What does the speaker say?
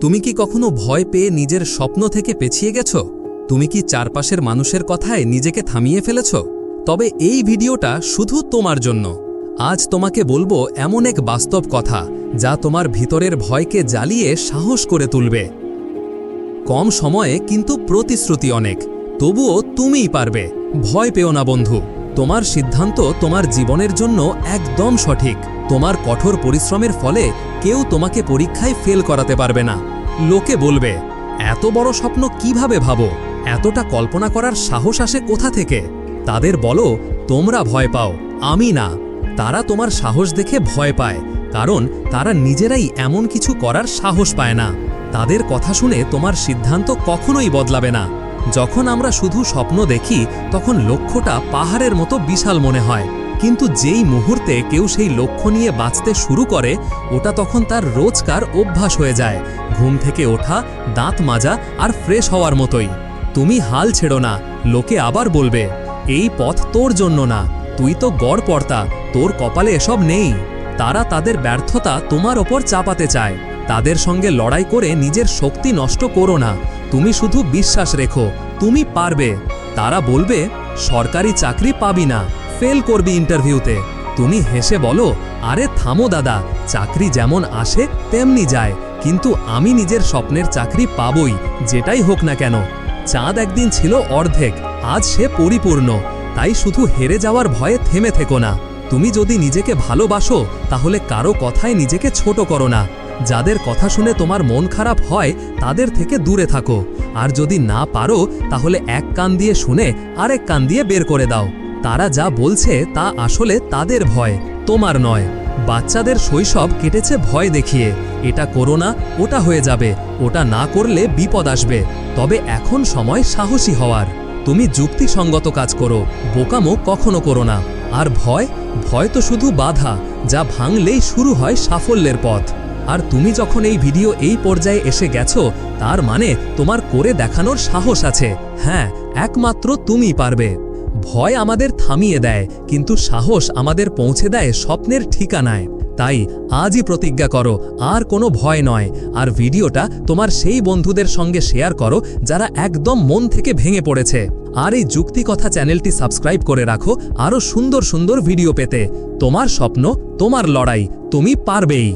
তুমি কি কখনো ভয় পেয়ে নিজের স্বপ্ন থেকে পেছিয়ে গেছ? তুমি কি চারপাশের মানুষের কথায় নিজেকে থামিয়ে ফেলেছ? তবে এই ভিডিওটা শুধু তোমার জন্য। আজ তোমাকে বলব এমন এক বাস্তব কথা যা তোমার ভিতরের ভয়কে জ্বালিয়ে সাহস করে তুলবে। কম সময়ে কিন্তু প্রতিশ্রুতি অনেক, তবুও তুমিই পারবে। ভয় পেও না, বন্ধু। তোমার সিদ্ধান্ত তোমার জীবনের জন্য একদম সঠিক। তোমার কঠোর পরিশ্রমের ফলে কেউ তোমাকে পরীক্ষায় ফেল করাতে পারবে না। লোকে বলবে, এত বড় স্বপ্ন কীভাবে ভাবো? এতটা কল্পনা করার সাহস আসে কোথা থেকে? তাদের বলো, তোমরা ভয় পাও, আমি না। তারা তোমার সাহস দেখে ভয় পায়, কারণ তারা নিজেরাই এমন কিছু করার সাহস পায় না। তাদের কথা শুনে তোমার সিদ্ধান্ত কখনোই বদলাবে না। যখন আমরা শুধু স্বপ্ন দেখি, তখন লক্ষ্যটা পাহাড়ের মতো বিশাল মনে হয়। কিন্তু যেই মুহূর্তে কেউ সেই লক্ষ্য নিয়ে বাঁচতে শুরু করে, ওটা তখন তার রোজকার অভ্যাস হয়ে যায়, ঘুম থেকে ওঠা, দাঁত মাজা আর ফ্রেশ হওয়ার মতোই। তুমি হাল ছেড়ো না, লোকে আবার বলবে, এই পথ তোর জন্য না, তুই তো গড় তোর কপালে এসব নেই। তারা তাদের ব্যর্থতা তোমার ওপর চাপাতে চায়। তাদের সঙ্গে লড়াই করে নিজের শক্তি নষ্ট করো না। তুমি শুধু বিশ্বাস রেখো, তুমি পারবে। তারা বলবে, সরকারি চাকরি পাবি না, ফেল করবি ইন্টারভিউতে। তুমি হেসে বলো, আরে থামো দাদা, চাকরি যেমন আসে তেমনি যায়, কিন্তু আমি নিজের স্বপ্নের চাকরি পাবই, যেটাই হোক না কেন। চাঁদ একদিন ছিল অর্ধেক, আজ সে পরিপূর্ণ। তাই শুধু হেরে যাওয়ার ভয়ে থেমে থেকো না। তুমি যদি নিজেকে ভালোবাসো, তাহলে কারও কথায় নিজেকে ছোট করো না। যাদের কথা শুনে তোমার মন খারাপ হয়, তাদের থেকে দূরে থাকো। আর যদি না পারো, তাহলে এক কান দিয়ে শুনে আরেক কান দিয়ে বের করে দাও। তারা যা বলছে, তা আসলে তাদের ভয়, তোমার নয়। বাচ্চাদের শৈশব কেটেছে ভয় দেখিয়ে। এটা করো না, ওটা হয়ে যাবে। ওটা না করলে বিপদ আসবে। তবে এখন সময় সাহসী হওয়ার। তুমি যুক্তিসঙ্গত কাজ করো, বোকামো কখনো করো না। আর ভয় ভয় তো শুধু বাধা, যা ভাঙলেই শুরু হয় সাফল্যের পথ। আর তুমি যখন এই ভিডিও এই পর্যায়ে এসে গেছো, তার মানে তোমার করে দেখানোর সাহস আছে। হ্যাঁ একমাত্র তুমি পারবে। ভয় আমাদের থামিয়ে দেয়, কিন্তু সাহস আমাদের পৌঁছে দেয় স্বপ্নের ঠিকানায়। তাই আজই প্রতিজ্ঞা করো, আর কোনো ভয় নয়। আর ভিডিওটা তোমার সেই বন্ধুদের সঙ্গে শেয়ার করো, যারা একদম মন থেকে ভেঙে পড়েছে। আর এই যুক্তি কথা চ্যানেলটি সাবস্ক্রাইব করে রাখো, আরও সুন্দর সুন্দর ভিডিও পেতে। তোমার স্বপ্ন, তোমার লড়াই, তুমি পারবেই।